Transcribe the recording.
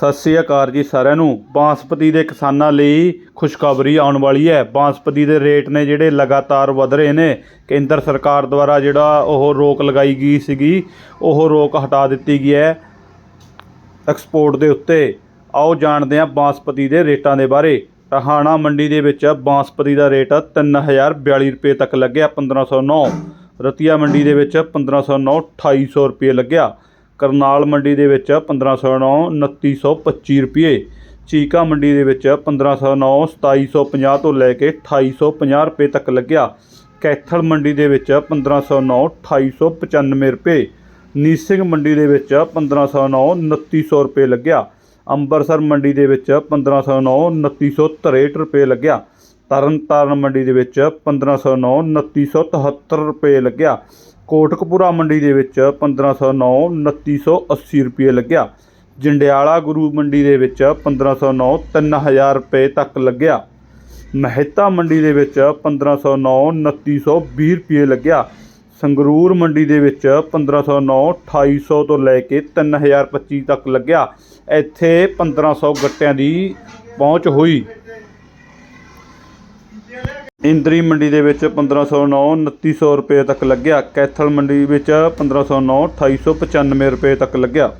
ਸਤਿ ਸ੍ਰੀ ਅਕਾਲ ਜੀ ਸਾਰਿਆਂ ਨੂੰ। ਬਾਂਸਪਤੀ ਦੇ ਕਿਸਾਨਾਂ ਲਈ ਖੁਸ਼ਖਬਰੀ ਆਉਣ ਵਾਲੀ ਹੈ। ਬਾਂਸਪਤੀ ਦੇ ਰੇਟ ਨੇ ਜਿਹੜੇ ਲਗਾਤਾਰ ਵਧ ਰਹੇ ਨੇ, ਕੇਂਦਰ ਸਰਕਾਰ ਦੁਆਰਾ ਜਿਹੜਾ ਉਹ ਰੋਕ ਲਗਾਈ ਗਈ ਸੀਗੀ, ਉਹ ਰੋਕ ਹਟਾ ਦਿੱਤੀ ਗਈ ਹੈ ਐਕਸਪੋਰਟ ਦੇ ਉੱਤੇ। ਆਓ ਜਾਣਦੇ ਹਾਂ ਬਾਂਸਪਤੀ ਦੇ ਰੇਟਾਂ ਦੇ ਬਾਰੇ। ਰਹਾਣਾ ਮੰਡੀ ਦੇ ਵਿੱਚ ਬਾਂਸਪਤੀ ਦਾ ਰੇਟ 3042 ਰੁਪਏ ਤੱਕ ਲੱਗਿਆ 1509 ਰਤੀਆ ਮੰਡੀ ਦੇ ਵਿੱਚ 1509 2800 ਰੁਪਏ ਲੱਗਿਆ। ਕਰਨਾਲ ਮੰਡੀ ਦੇ ਵਿੱਚ 1509 2925 ਰੁਪਏ। ਚੀਕਾ ਮੰਡੀ ਦੇ ਵਿੱਚ 1509 2750 ਤੋਂ ਲੈ ਕੇ 2850 ਰੁਪਏ ਤੱਕ ਲੱਗਿਆ। ਕੈਥਲ ਮੰਡੀ ਦੇ ਵਿੱਚ 1509 2895 ਰੁਪਏ। ਨੀਸਿੰਗ ਮੰਡੀ ਦੇ ਵਿੱਚ 1509 2900 ਰੁਪਏ ਲੱਗਿਆ। ਅੰਮ੍ਰਿਤਸਰ ਮੰਡੀ ਦੇ ਵਿੱਚ 1509 2963 ਰੁਪਏ ਲੱਗਿਆ। ਤਰਨਤਾਰਨ ਮੰਡੀ ਦੇ ਵਿੱਚ 1509 2973 ਰੁਪਏ ਲੱਗਿਆ। ਕੋਟਕਪੂਰਾ ਮੰਡੀ ਦੇ ਵਿੱਚ 1509 2980 ਰੁਪਏ ਲੱਗਿਆ। ਜੰਡਿਆਲਾ ਗੁਰੂ ਮੰਡੀ ਦੇ ਵਿੱਚ 1509 3000 ਰੁਪਏ ਤੱਕ ਲੱਗਿਆ। ਮਹਿਤਾ ਮੰਡੀ ਦੇ ਵਿੱਚ 1509 2920 ਰੁਪਏ ਲੱਗਿਆ। ਸੰਗਰੂਰ ਮੰਡੀ ਦੇ ਵਿੱਚ 1509 2800 ਤੋਂ ਲੈ ਕੇ 3025 ਤੱਕ ਲੱਗਿਆ। ਇੱਥੇ 1500 ਗੱਟਿਆਂ ਦੀ ਪਹੁੰਚ ਹੋਈ। ਇੰਦਰੀ ਮੰਡੀ ਦੇ ਵਿੱਚ 1509 2900 ਰੁਪਏ ਤੱਕ ਲੱਗਿਆ। ਕੈਥਲ ਮੰਡੀ ਵਿੱਚ 1509 2895 ਰੁਪਏ ਤੱਕ ਲੱਗਿਆ।